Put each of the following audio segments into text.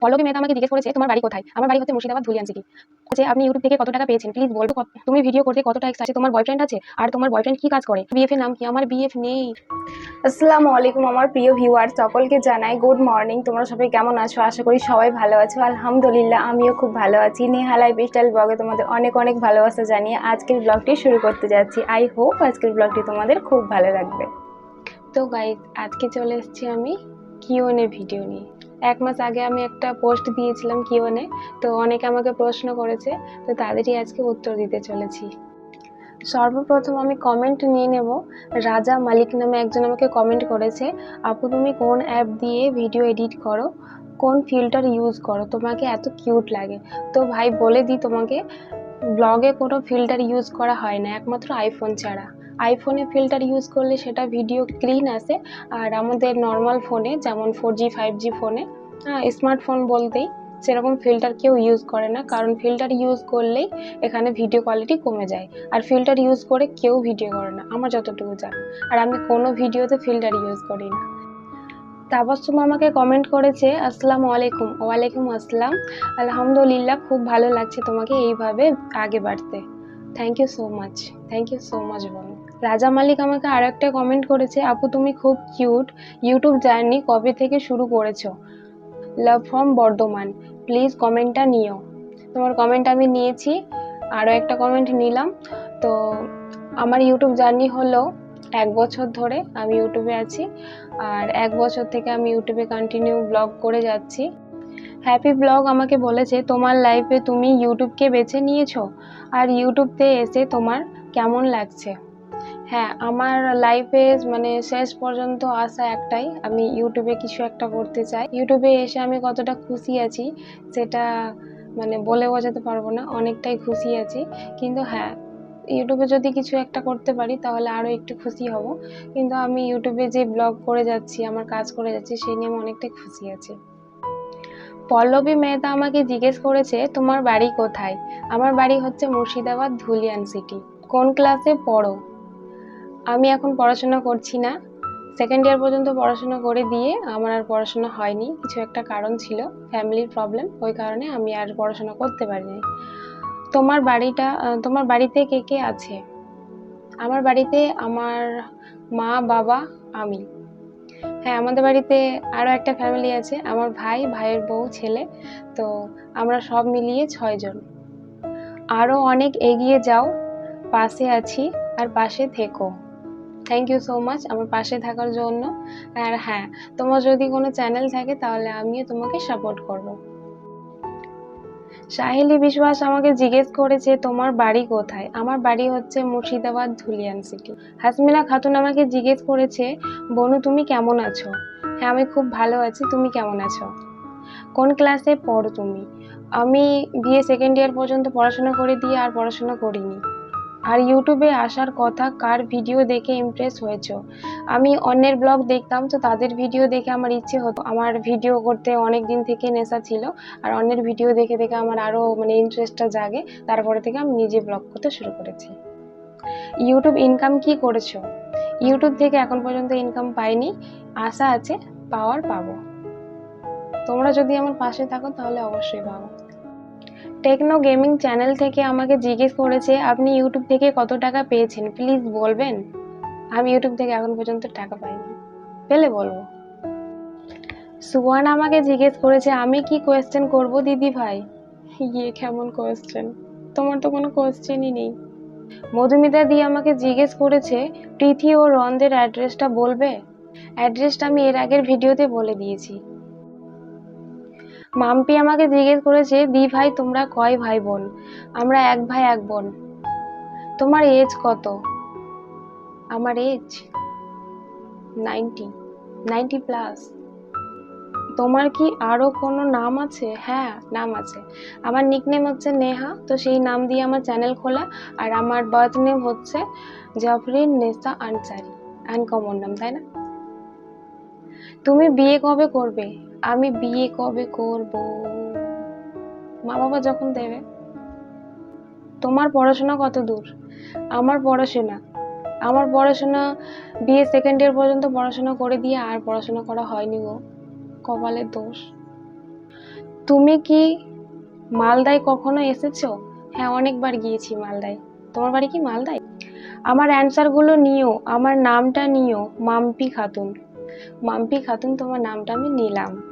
পল্লবী মেয়েটা আমাকে জিজ্ঞেস করেছে তোমার বাড়ি কোথায়? আমার বাড়ি হচ্ছে মুর্শিদাবাদ ধুলিয়ান সিটি যে আপনি ইউটিউব থেকে কত টাকা পেয়েছেন? প্লিজ বলব কত- তুমি ভিডিও করতে কতটা আছে? তোমার বয়ফ্রেন্ড আছে? আর তোমার বয়ফ্রেন্ড কি কাজ করে? বিএফ এর নাম কি? আমার বিএফ নেই। আসসালামু আলাইকুম আমার প্রিয় ভিউয়ার সকলকে জানাই গুড মর্নিং তোমরা সবাই কেমন আছো? আশা করি সবাই ভালো আছো। আলহামদুলিল্লাহ আমিও খুব ভালো আছি। নেহালাই বিস্টাইল ব্লগে তোমাদের অনেক অনেক ভালোবাসা জানিয়ে আজকের ব্লগটি শুরু করতে যাচ্ছি। আই হোপ আজকের ব্লগটি তোমাদের খুব ভালো লাগবে। তো গাইজ আজকে চলে এসেছি আমি কিওনে ভিডিও নিয়ে। এক মাস আগে আমি একটা পোস্ট দিয়েছিলাম কিওনে তো অনেকে আমাকে প্রশ্ন করেছে, তো তাদেরই আজকে উত্তর দিতে চলেছি। সর্বপ্রথম আমি কমেন্ট নিয়ে নেব, রাজা মালিক নামে একজন আমাকে কমেন্ট করেছে, আপু, তুমি কোন অ্যাপ দিয়ে ভিডিও এডিট করো? কোন ফিল্টার ইউজ করো? তোমাকে এত কিউট লাগে। তো ভাই, বলে দিই তোমাকে ব্লগে কোনো ফিল্টার ইউজ করা হয় না, একমাত্র আইফোন ছাড়া। আইফোনে ফিল্টার ইউজ করলে সেটা ভিডিও ক্লিন আসে, আর আমাদের নর্মাল ফোনে যেমন ফোর জি ফাইভ জি ফোনে স্মার্টফোন বলতেই সেরকম ফিল্টার কেউ ইউজ করে না, কারণ ফিল্টার ইউজ করলেই এখানে ভিডিও কোয়ালিটি কমে যায়। আর ফিল্টার ইউজ করে কেউ ভিডিও করে না, আমার যতটুকু জানা। আর আমি কোনো ভিডিওতে ফিল্টার ইউজ করি না। তাবাসুম আমাকে কমেন্ট করেছে, আসসালামু আলাইকুম। ওয়ালাইকুম আসসালাম। আলহামদুলিল্লাহ, খুব ভালো লাগছে তোমাকে এইভাবে আগে বাড়তে। Thank you so much thank you so much বোন রাজা মালিক আমাকে আরও একটা কমেন্ট করেছে, আপু, তুমি খুব কিউট ইউটিউব জার্নি কবে থেকে শুরু করেছ? লাভ ফ্রম বর্ধমান প্লিজ কমেন্টটা নিও। তোমার কমেন্ট আমি নিয়েছি আরও একটা কমেন্ট নিলাম। তো আমার ইউটিউব জার্নি হলো এক বছর ধরে আমি ইউটিউবে আছি, আর এক বছর থেকে আমি ইউটিউবে কন্টিনিউ ব্লগ করে যাচ্ছি। হ্যাপি ব্লগ আমাকে বলেছে, তোমার লাইফে তুমি ইউটিউবকে বেছে নিয়েছো? আর ইউটিউবতে এসে তোমার কেমন লাগছে? হ্যাঁ আমার লাইফে মানে শেষ পর্যন্ত আসা একটাই, আমি ইউটিউবে কিছু একটা করতে চাই। ইউটিউবে এসে আমি কতটা খুশি আছি, সেটা মানে বলে বোঝাতে পারব না, অনেকটাই খুশি আছি। কিন্তু হ্যাঁ ইউটিউবে যদি কিছু একটা করতে পারি, তাহলে আরও একটু খুশি হব। কিন্তু আমি ইউটিউবে যে ব্লগ করে যাচ্ছি, আমার কাজ করে যাচ্ছি, সেই নিয়ে আমি অনেকটাই খুশি আছি। পল্লবী মেহতা আমাকে জিজ্ঞেস করেছে, তোমার বাড়ি কোথায়? আমার বাড়ি হচ্ছে মুর্শিদাবাদ ধুলিয়ান সিটি কোন ক্লাসে পড়ো? আমি এখন পড়াশোনা করছি না। সেকেন্ড ইয়ার পর্যন্ত পড়াশোনা করে দিয়ে আমার আর পড়াশোনা হয়নি। কিছু একটা কারণ ছিল ফ্যামিলির প্রবলেম ওই কারণে আমি আর পড়াশোনা করতে পারিনি। তোমার বাড়িটা, তোমার বাড়িতে কে কে আছে? আমার বাড়িতে আমার মা, বাবা, আমি। হ্যাঁ আমাদের বাড়িতে আরও একটা ফ্যামিলি আছে, আমার ভাই, ভাইয়ের বউ, ছেলে। তো আমরা সব মিলিয়ে ছয়জন আরও অনেক এগিয়ে যাও, পাশে আছি, আর পাশে থেকো। থ্যাংক ইউ সো মাচ আমার পাশে থাকার জন্য। আর হ্যাঁ তোমার যদি কোনো চ্যানেল থাকে তাহলে আমিও তোমাকে সাপোর্ট করব। সাহেলি বিশ্বাস আমাকে জিজ্ঞেস করেছে, তোমার বাড়ি কোথায়? আমার বাড়ি হচ্ছে মুর্শিদাবাদ ধুলিয়ান সিটি হাসমিনা খাতুন আমাকে জিজ্ঞেস করেছে, বনু, তুমি কেমন আছো? হ্যাঁ আমি খুব ভালো আছি, তুমি কেমন আছো? কোন ক্লাসে পড়ো তুমি? আমি বিএ সেকেন্ড ইয়ার পর্যন্ত পড়াশোনা করে দিয়ে আর পড়াশোনা করিনি। আর ইউটিউবে আসার কথা, কার ভিডিও দেখে ইমপ্রেস হয়েছো? আমি অন্যের ব্লগ দেখতাম, তো তাদের ভিডিও দেখে আমার ইচ্ছে হতো। আমার ভিডিও করতে অনেক দিন থেকে নেশা ছিল, আর অন্যের ভিডিও দেখে দেখে আমার আরও মানে ইন্টারেস্টটা জাগে। তারপরে থেকে আমি নিজে ব্লগ করতে শুরু করেছি। ইউটিউব ইনকাম কি করেছ? ইউটিউব থেকে এখন পর্যন্ত ইনকাম পাইনি। আশা আছে, পাওয়ার পাবো। তোমরা যদি আমার পাশে থাকো, তাহলে অবশ্যই পাবো। টেকনো গেমিং চ্যানেল থেকে আমাকে জিজ্ঞেস করেছে, আপনি ইউটিউব থেকে কত টাকা পেয়েছেন? প্লিজ বলবেন? আমি ইউটিউব থেকে এখন পর্যন্ত টাকা পাইনি। পেলে বলব। সুহান আমাকে জিজ্ঞেস করেছে, আমি কি কোয়েশ্চেন করব, দিদি ভাই? ইয়ে কেমন কোয়েশ্চেন তোমার তো কোনো কোয়েশ্চেনই নেই। মধুমিতা দি আমাকে জিজ্ঞেস করেছে, প্রীতি ও রন্দের অ্যাড্রেসটা বলবে? অ্যাড্রেসটা আমি এর আগের ভিডিওতে বলে দিয়েছি। মাম্পি আমাকে জিজ্ঞেস করেছে, দি ভাই, তোমরা কয় ভাই বোন আমরা এক ভাই, এক বোন। তোমার এজ কত? আমার এজ নাইনটি নাইনটি প্লাস তোমার কি আরও কোনো নাম আছে? হ্যাঁ নাম আছে। আমার নিকনেম হচ্ছে নেহা, তো সেই নাম দিয়ে আমার চ্যানেল খোলা। আর আমার বার্থ নেম হচ্ছে জাফরিন নেসা আনসারি আনকমন নাম, তাই না? তুমি বিয়ে কবে করবে? আমি বিয়ে কবে করব? মা বাবা যখন দেবে, তোমার পড়াশোনা কত দূর? আমার পড়াশোনা আমার পড়াশোনা বিএ সেকেন্ড ইয়ার পর্যন্ত পড়াশোনা করে দিয়ে আর পড়াশোনা করা হয়নি গো কপালের দোষ। তুমি কি মালদায় কখনো এসেছ? হ্যাঁ অনেকবার গিয়েছি মালদায়। তোমার বাড়ি কি মালদায়? আমার অ্যান্সারগুলো নিও, আমার নামটা নিও, মাম্পি খাতুন। মাম্পি খাতুন, তোমার নামটা আমি নিলাম।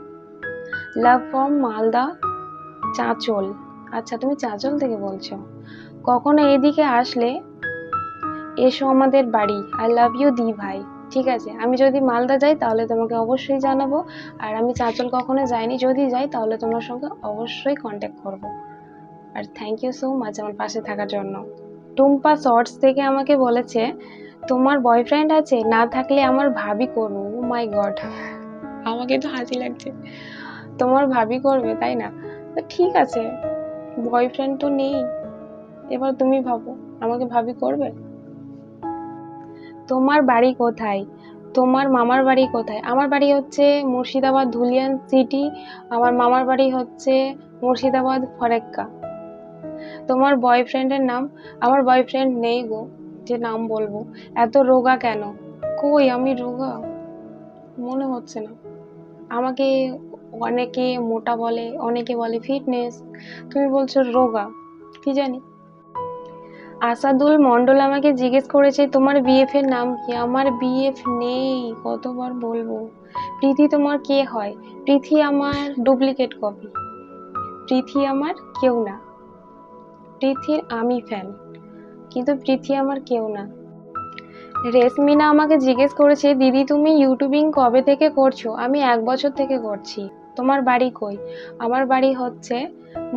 Love from Malda Chanchal. আচ্ছা তুমি চাঁচল থেকে বলছো। কখনো এদিকে আসলে এসো আমাদের বাড়ি। আই লাভ ইউ দি ভাই। ঠিক আছে, আমি যদি মালদা যাই তাহলে তোমাকে অবশ্যই জানাব। আর আমি চাঁচল কখনো যাইনি, যদি যাই তাহলে তোমার সঙ্গে অবশ্যই কন্ট্যাক্ট করব। আর থ্যাংক ইউ সো মাচ আমার পাশে থাকার জন্য। টুম্পা শর্টস থেকে আমাকে বলেছে, তোমার বয়ফ্রেন্ড আছে, না থাকলে আমার ভাবি করব মাই গড আমাকে তো হাসি লাগছে। তোমার ভাবি করবে, তাই না? তো ঠিক আছে বয়ফ্রেন্ড তো নেই। এবার তুমি ভাবো, আমাকে ভাবি করবে? তোমার বাড়ি কোথায়? তোমার মামার বাড়ি কোথায়? আমার বাড়ি হচ্ছে মুর্শিদাবাদ ধুলিয়ান সিটি আমার মামার বাড়ি হচ্ছে মুর্শিদাবাদ ফরেক্কা। তোমার বয়ফ্রেন্ডের নাম? আমার বয়ফ্রেন্ড নেই গো, যে নাম বলব। এত রোগা কেন? কই আমি রোগা? মনে হচ্ছে না। আমাকে অনেকে মোটা বলে, অনেকে বলে ফিটনেস তুমি বলছো রোগা, কি জানি? আসাদুল মন্ডল আমাকে জিজ্ঞেস করেছে, তোমার বিএফ এর নাম কি? আমার বিএফ নেই, কতবার বলব? প্রীতি তোমার কে হয়? প্রীতি আমার ডুপ্লিকেট কপি প্রীতি আমার কেউ না। প্রীতির আমি ফ্যান কিন্তু প্রীতি আমার কেউ না। রেশমিনা আমাকে জিজ্ঞেস করেছে, দিদি, তুমি ইউটিউবিং কবে থেকে করছ? আমি এক বছর থেকে করছি। তোমার বাড়ি কই? আমার বাড়ি হচ্ছে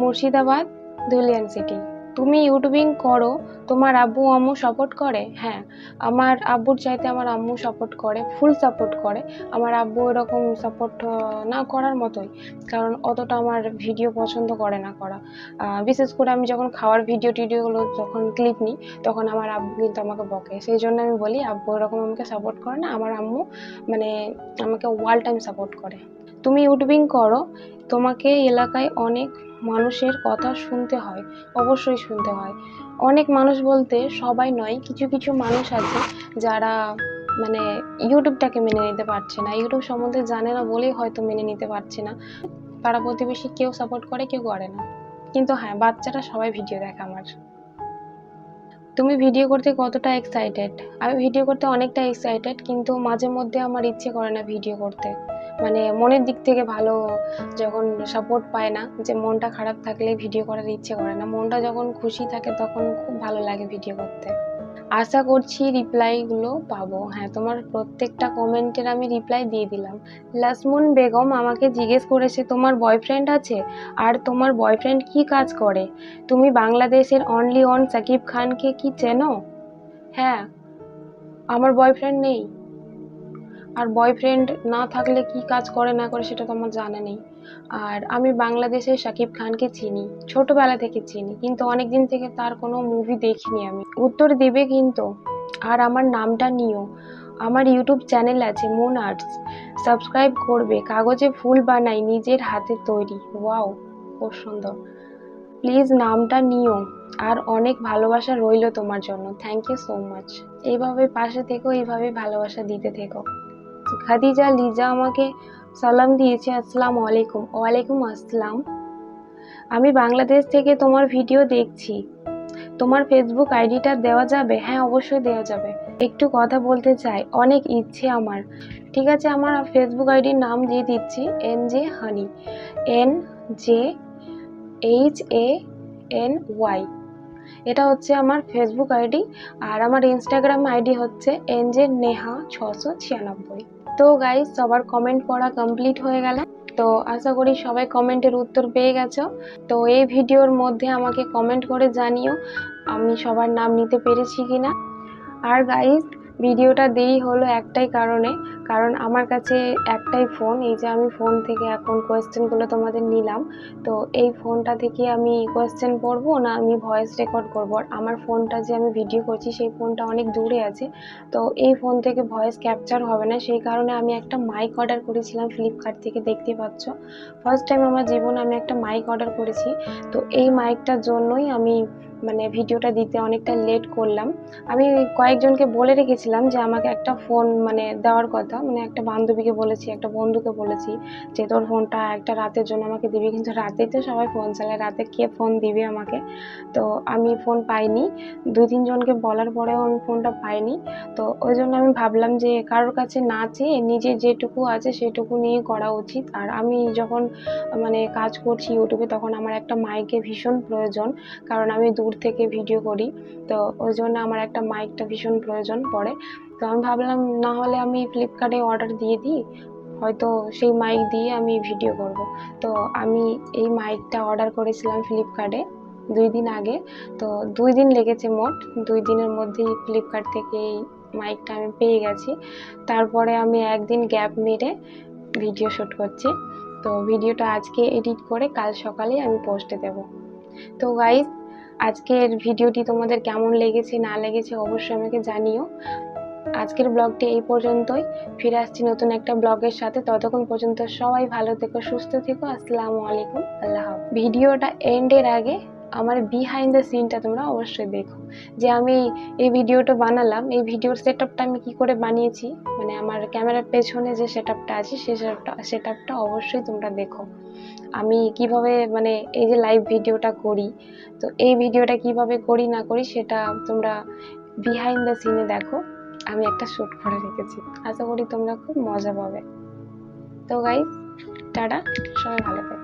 মুর্শিদাবাদ ধুলিয়ান সিটি। তুমি ইউটিউবিং করো, তোমার আব্বু আম্মু সাপোর্ট করে? হ্যাঁ। আমার আব্বুর চাইতে আমার আম্মু সাপোর্ট করে ফুল সাপোর্ট করে। আমার আব্বু এরকম সাপোর্ট না করার মতোই। কারণ অতটা আমার ভিডিও পছন্দ করে না করা। বিশেষ করে আমি যখন খাওয়ার ভিডিও টিডিওগুলো যখন ক্লিপ নিই, তখন আমার আব্বু কিন্তু আমাকে বকে। সেই জন্য আমি বলি, আব্বু এরকম আমাকে সাপোর্ট করে না, আমার আম্মু মানে আমাকে ওয়াল টাইম সাপোর্ট করে। তুমি ইউটিউবিং করো। তোমাকে এলাকায় অনেক মানুষের কথা শুনতে হয়, অবশ্যই শুনতে হয়। অনেক মানুষ বলতে সবাই নয়, কিছু কিছু মানুষ আছে যারা মানে ইউটিউবটাকে মেনে নিতে পারছে না। ইউটিউব সম্বন্ধে জানে না বলেই হয়তো মেনে নিতে পারছে না। পাড়া প্রতিবেশী কেউ সাপোর্ট করে, কেউ করে না। কিন্তু হ্যাঁ বাচ্চারা সবাই ভিডিও দেখে আমার। তুমি ভিডিও করতে কতটা এক্সাইটেড আমি ভিডিও করতে অনেকটা এক্সাইটেড কিন্তু মাঝে মধ্যে আমার ইচ্ছে করে না ভিডিও করতে। মানে মনের দিক থেকে ভালো যখন সাপোর্ট পায় না, যে মনটা খারাপ থাকলে ভিডিও করার ইচ্ছে করে না, মনটা যখন খুশি থাকে তখন খুব ভালো লাগে ভিডিও করতে। আশা করছি রিপ্লাইগুলো পাবো। হ্যাঁ তোমার প্রত্যেকটা কমেন্টের আমি রিপ্লাই দিয়ে দিলাম। লাসমুন বেগম আমাকে জিজ্ঞেস করেছে, তোমার বয়ফ্রেন্ড আছে? আর তোমার বয়ফ্রেন্ড কি কাজ করে? তুমি বাংলাদেশের অনলি অন সাকিব খানকে কি চেনো? হ্যাঁ আমার বয়ফ্রেন্ড নেই। আর বয়ফ্রেন্ড না থাকলে কি কাজ করে না করে সেটা তো আমার জানা নেই। আর আমি বাংলাদেশের শাকিব খানকে চিনি, ছোটবেলা থেকে চিনি, কিন্তু অনেক দিন থেকে তার কোনো মুভি দেখিনি আমি। উত্তর দেবে কিন্তু। আর আমার নামটা নিও। আমার ইউটিউব চ্যানেল আছে মুন আর্টস সাবস্ক্রাইব করবে। কাগজে ফুল বানাই, নিজের হাতে তৈরি। ওয়াও খুব সুন্দর। প্লিজ নামটা নিও। আর অনেক ভালোবাসা রইল তোমার জন্য। থ্যাংক ইউ সো মাচ এইভাবে পাশে থেকো, এইভাবে ভালোবাসা দিতে থেকো। খাদিজা, লিজা আমাকে সালাম দিয়েছে, আসসালাম আলাইকুম। ওয়ালাইকুম আসসালাম। আমি বাংলাদেশ থেকে তোমার ভিডিও দেখছি। তোমার ফেসবুক আইডিটা দেওয়া যাবে? হ্যাঁ অবশ্যই দেওয়া যাবে। একটু কথা বলতে চাই, অনেক ইচ্ছে আমার। ঠিক আছে, আমার ফেসবুক আইডির নাম দিয়ে দিচ্ছি, N J Honey. N J H A N Y. এটা হচ্ছে আমার ফেসবুক আইডি, আর আমার ইনস্টাগ্রাম আইডি হচ্ছে এন জে নেহা ছশো ছিয়ানব্বই। তো গাইজ সবার কমেন্ট পড়া কমপ্লিট হয়ে গেল। তো আশা করি সবাই কমেন্টের উত্তর পেয়ে গেছো। তো এই ভিডিওর মধ্যে আমাকে কমেন্ট করে জানিও, আমি সবার নাম নিতে পেরেছি কিনা। আর গাইজ ভিডিওটা দেরি হলো একটাই কারণে। কারণ আমার কাছে একটাই ফোন এই যে আমি ফোন থেকে এখন কোয়েশ্চেনগুলো তোমাদের নিলাম। তো এই ফোনটা থেকে আমি কোয়েশ্চেন পড়ব না আমি ভয়েস রেকর্ড করব? আর আমার ফোনটা যে আমি ভিডিও করছি, সেই ফোনটা অনেক দূরে আছে। তো এই ফোন থেকে ভয়েস ক্যাপচার হবে না, সেই কারণে আমি একটা মাইক অর্ডার করেছিলাম ফ্লিপকার্ট থেকে, দেখতে পাচ্ছ? ফার্স্ট টাইম আমার জীবনে আমি একটা মাইক অর্ডার করেছি। তো এই মাইকটার জন্যই আমি মানে ভিডিওটা দিতে অনেকটা লেট করলাম। আমি কয়েকজনকে বলে রেখেছিলাম যে আমাকে একটা ফোন মানে দেওয়ার কথা। মানে একটা বান্ধবীকে বলেছি, একটা বন্ধুকে বলেছি যে তোর ফোনটা একটা রাতের জন্য আমাকে দিবি। কিন্তু রাতেই তো সবাই ফোন চালায়, রাতে কে ফোন দিবে আমাকে? তো আমি ফোন পাইনি। দুই তিনজনকে বলার পরেও আমি ফোনটা পাইনি। তো ওই জন্য আমি ভাবলাম যে কারোর কাছে না চেয়ে নিজের যেটুকু আছে সেটুকু নিয়ে করা উচিত। আর আমি যখন মানে কাজ করছি ইউটিউবে তখন আমার একটা মাইকে ভীষণ প্রয়োজন, কারণ আমি দূর থেকে ভিডিও করি। তো ওই জন্য আমার একটা মাইকটা ভীষণ প্রয়োজন পড়ে। তো আমি ভাবলাম, না হলে আমি ফ্লিপকার্টে অর্ডার দিয়ে দিই, হয়তো সেই মাইক দিয়ে আমি ভিডিও করব। তো আমি এই মাইকটা অর্ডার করেছিলাম ফ্লিপকার্টে দুই দিন আগে। তো দুই দিন লেগেছে মোট, দুই দিনের মধ্যেই ফ্লিপকার্ট থেকে এই মাইকটা আমি পেয়ে গেছি। তারপরে আমি একদিন গ্যাপ মেরে ভিডিও শ্যুট করছি। তো ভিডিওটা আজকে এডিট করে কাল সকালে আমি পোস্টে দেব। তো গাইজ আজকের ভিডিওটি তোমাদের কেমন লেগেছে, না লেগেছে অবশ্যই আমাকে জানিও। আজকের ব্লগটি এই পর্যন্তই। ফিরে আসছি নতুন একটা ব্লগের সাথে। ততক্ষণ পর্যন্ত সবাই ভালো থেকো, সুস্থ থেকো। আসসালামু আলাইকুম। আল্লাহ। ভিডিওটা এন্ডের আগে আমার বিহাইন্ড দ্য সিনটা তোমরা অবশ্যই দেখো। যে আমি এই ভিডিওটা বানালাম, এই ভিডিওর সেট আপটা আমি কি করে বানিয়েছি মানে আমার ক্যামেরার পেছনে যে সেট আপটা আছে সেই সেট আপটা অবশ্যই তোমরা দেখো। আমি কীভাবে মানে এই যে লাইভ ভিডিওটা করি, তো এই ভিডিওটা কীভাবে করি, না করি, সেটা তোমরা বিহাইন্ড দ্য সিনে দেখো। আমি একটা শ্যুট করে রেখেছি। আশা করি তোমরা খুব মজা পাবে। তো গাইজ টাটা, সবাই ভালো থাকবে